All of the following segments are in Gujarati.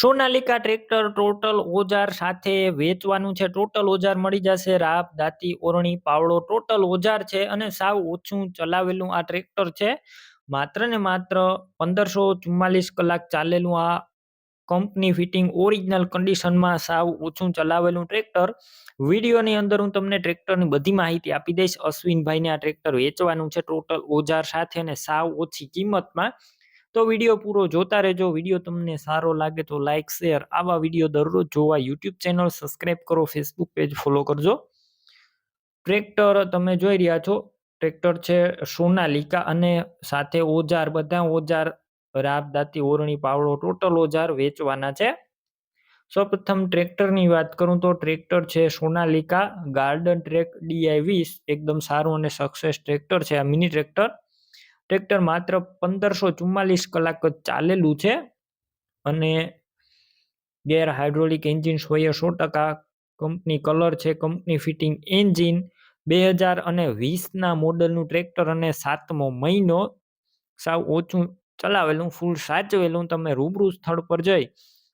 સોનાલિકા ટ્રેક્ટર ટોટલ ઓજાર સાથે વેચવાનું છે. ટોટલ ઓજાર મળી જશે. રાપ દાંતી, ઓરણી, પાવડો ટોટલ ઓજાર છે અને સાવ ઓછું ચલાવેલું આ ટ્રેક્ટર છે. માત્ર ને માત્ર પંદરસો ચુમ્માલીસ કલાક ચાલેલું આ કંપની ફિટિંગ ઓરિજિનલ કન્ડિશનમાં સાવ ઓછું ચલાવેલું ટ્રેક્ટર. વિડીયોની અંદર હું તમને ટ્રેક્ટરની બધી માહિતી આપી દઈશ. અશ્વિનભાઈને આ ટ્રેક્ટર વેચવાનું છે ટોટલ ઓજાર સાથે અને સાવ ઓછી કિંમતમાં. તો વીડિયો પૂરો જોતા રહેજો. વીડિયો તમને સારો લાગે તો લાઇક શેર આવા વીડિયો દરરોજ જોવા યુટ્યુબ ચેનલ સબસ્ક્રાઈબ કરો ફેસબુક પેજ ફોલો કરજો. ટ્રેક્ટર તમે જોઈ રહ્યા છો. ટ્રેક્ટર છે સોનાલિકા અને સાથે ઓજાર, બધા ઓજાર, રાબ, દાંતી, ઓરણી, પાવડો ટોટલ ઓજાર વેચવાના છે. સૌપ્રથમ ટ્રેક્ટરની વાત કરું તો ટ્રેક્ટર છે સોનાલિકા ગાર્ડન ટ્રેક ડીઆઈ વીસ, એકદમ સારું અને સક્સેસ ટ્રેક્ટર છે આ મિની ટ્રેક્ટર ટ્રેક્ટર માત્ર પંદરસો ચુમ્માલીસ કલાક જ ચાલેલું છે અને ગેર હાઇડ્રોલિક એન્જિન હોય સો ટકા કંપની કલર છે, કંપની ફિટિંગ એન્જિન બે હજાર અને વીસના મોડલનું ટ્રેક્ટર અને સાતમો મહિનો. સાવ ઓછું ચલાવેલું, ફૂલ સાચવેલું, તમે રૂબરૂ સ્થળ પર જઈ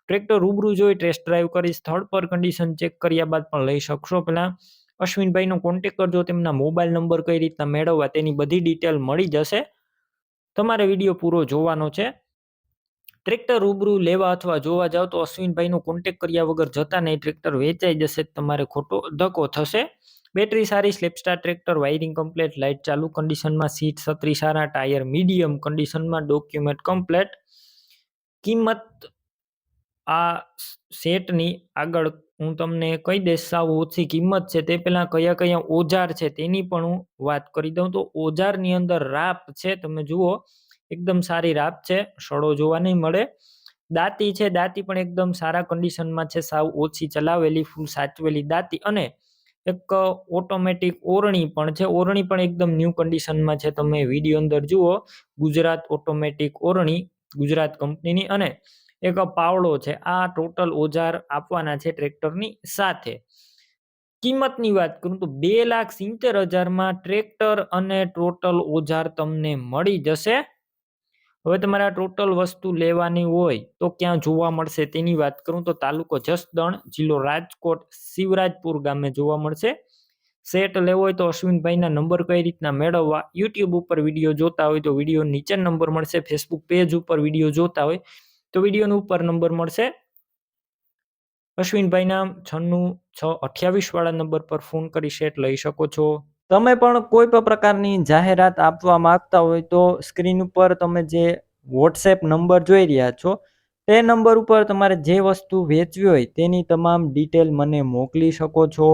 ટ્રેક્ટર રૂબરૂ જોઈ ટેસ્ટ ડ્રાઈવ કરી સ્થળ પર કન્ડિશન ચેક કર્યા બાદ પણ લઈ શકશો પહેલાં અશ્વિનભાઈનો કોન્ટેક કરજો, તેમના મોબાઈલ નંબર કઈ રીતના મેળવવા તેની બધી ડિટેલ મળી જશે. તમારે વીડિયો પૂરો જોવાનો છે. ટ્રેક્ટર રૂબરૂ લેવા અથવા જોવા જાઓ તો અશ્વિનભાઈનો કોન્ટેક કર્યા વગર જતા નહીં. ટ્રેક્ટર વેચાઈ જશે, તમારે ખોટો ધક્કો થશે. બેટરી સારી, સ્લેપસ્ટાર ટ્રેક્ટર વાયરિંગ કમ્પ્લેટ લાઇટ ચાલુ કન્ડિશનમાં સીટ છત્રી સારા ટાયર મીડિયમ કન્ડિશનમાં ડોક્યુમેન્ટ કમ્પ્લેટ કિંમત આ સેટની આગળ હું તમને કહી દઈશ, સાવ ઓછી કિંમત છે. તે પહેલાં કયા કયા ઓજાર છે તેની પણ હું વાત કરી દઉં. તો ઓજારની અંદર રાપ છે, તમે જુઓ, એકદમ સારી રાપ છે, સડો જોવા નહીં મળે. દાંતી છે, દાંતી પણ એકદમ સારા કન્ડિશનમાં છે, સાવ ઓછી ચલાવેલી ફૂલ સાચવેલી દાંતી. અને એક ઓટોમેટિક ઓરણી પણ છે, ઓરણી પણ એકદમ ન્યૂ કન્ડિશનમાં છે. તમે વીડિયો અંદર જુઓ, ગુજરાત ઓટોમેટિક ઓરણી ગુજરાત કંપનીની અને એક પાવડો છે. આ ટોટલ ઓજાર આપવાના છે ટ્રેક્ટરની સાથે. કિંમતની વાત કરું તો બે લાખ સિત્તેર હજારમાં ટ્રેક્ટર અને ટોટલ ઓજાર તમને મળી જશે. હવે તમારે ટોટલ વસ્તુ લેવાની હોય તો ક્યાં જોવા મળશે તેની વાત કરું તો તાલુકો જસદણ જિલ્લો રાજકોટ શિવરાજપુર ગામે જોવા મળશે. સેટ લેવો હોય તો અશ્વિનભાઈના નંબર કઈ રીતના મેળવવા યુટ્યુબ ઉપર વીડિયો જોતા હોય તો વીડિયો નીચે નંબર મળશે ફેસબુક પેજ ઉપર વીડિયો જોતા હોય તો વિડીયોનો ઉપર નંબર મળશે. અશ્વિનભાઈના છન્નું છ અઠ્યાવીસ વાળા નંબર પર ફોન કરી સેટ લઈ શકો છો. તમે પણ કોઈ પણ પ્રકારની જાહેરાત આપવા માંગતા હોય તો સ્ક્રીન ઉપર તમે જે વોટ્સએપ નંબર જોઈ રહ્યા છો, તે નંબર ઉપર તમારે જે વસ્તુ વેચવી હોય તેની તમામ ડિટેલ મને મોકલી શકો છો.